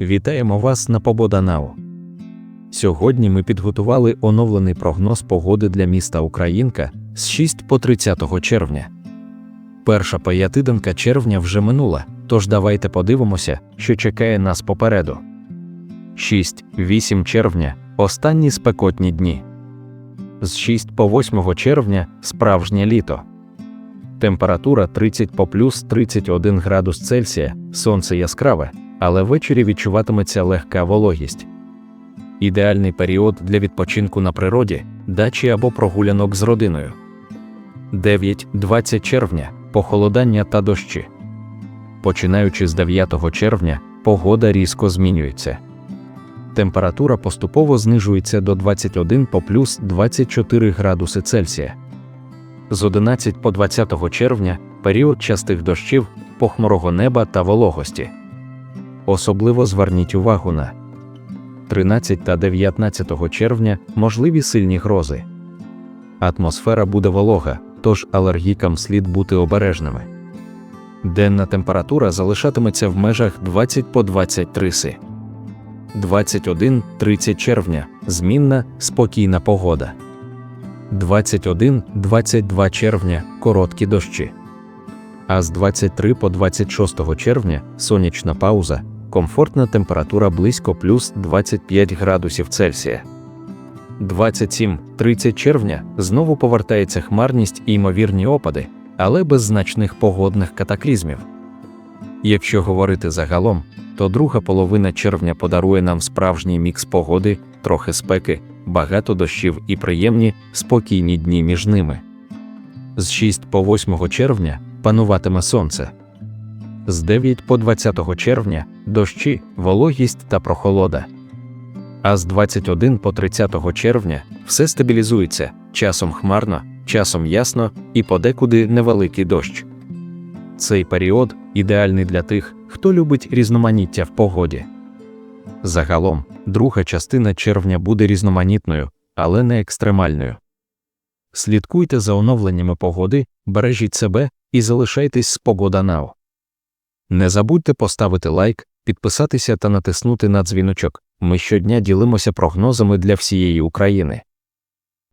Вітаємо вас на Пободанау. Сьогодні ми підготували оновлений прогноз погоди для міста Українка з 6 по 30 червня. Перша п'ятиденка червня вже минула, тож давайте подивимося, що чекає нас попереду. 6-8 червня останні спекотні дні. З 6 по 8 червня справжнє літо. Температура 30 по плюс 31 градус Цельсія, сонце яскраве, але ввечері відчуватиметься легка вологість. Ідеальний період для відпочинку на природі, дачі або прогулянок з родиною. 9-20 червня похолодання та дощі. Починаючи з 9 червня, погода різко змінюється. Температура поступово знижується до 21 по плюс 24 градуси Цельсія. З 11 по 20 червня період частих дощів, похмурого неба та вологості. Особливо зверніть увагу на 13 та 19 червня можливі сильні грози. Атмосфера буде волога, тож алергікам слід бути обережними. Денна температура залишатиметься в межах 20 по 23 си. 21-30 червня змінна, спокійна погода. 21-22 червня короткі дощі. А з 23 по 26 червня сонячна пауза, комфортна температура близько плюс 25 градусів Цельсія. 27-30 червня знову повертається хмарність і ймовірні опади, але без значних погодних катаклізмів. Якщо говорити загалом, то друга половина червня подарує нам справжній мікс погоди, трохи спеки, багато дощів і приємні, спокійні дні між ними. З 6 по 8 червня пануватиме сонце. З 9 по 20 червня дощі, вологість та прохолода. А з 21 по 30 червня все стабілізується, часом хмарно, часом ясно і подекуди невеликий дощ. Цей період ідеальний для тих, хто любить різноманіття в погоді. Загалом, друга частина червня буде різноманітною, але не екстремальною. Слідкуйте за оновленнями погоди, бережіть себе і залишайтесь з Погода Нау. Не забудьте поставити лайк, підписатися та натиснути на дзвіночок. Ми щодня ділимося прогнозами для всієї України.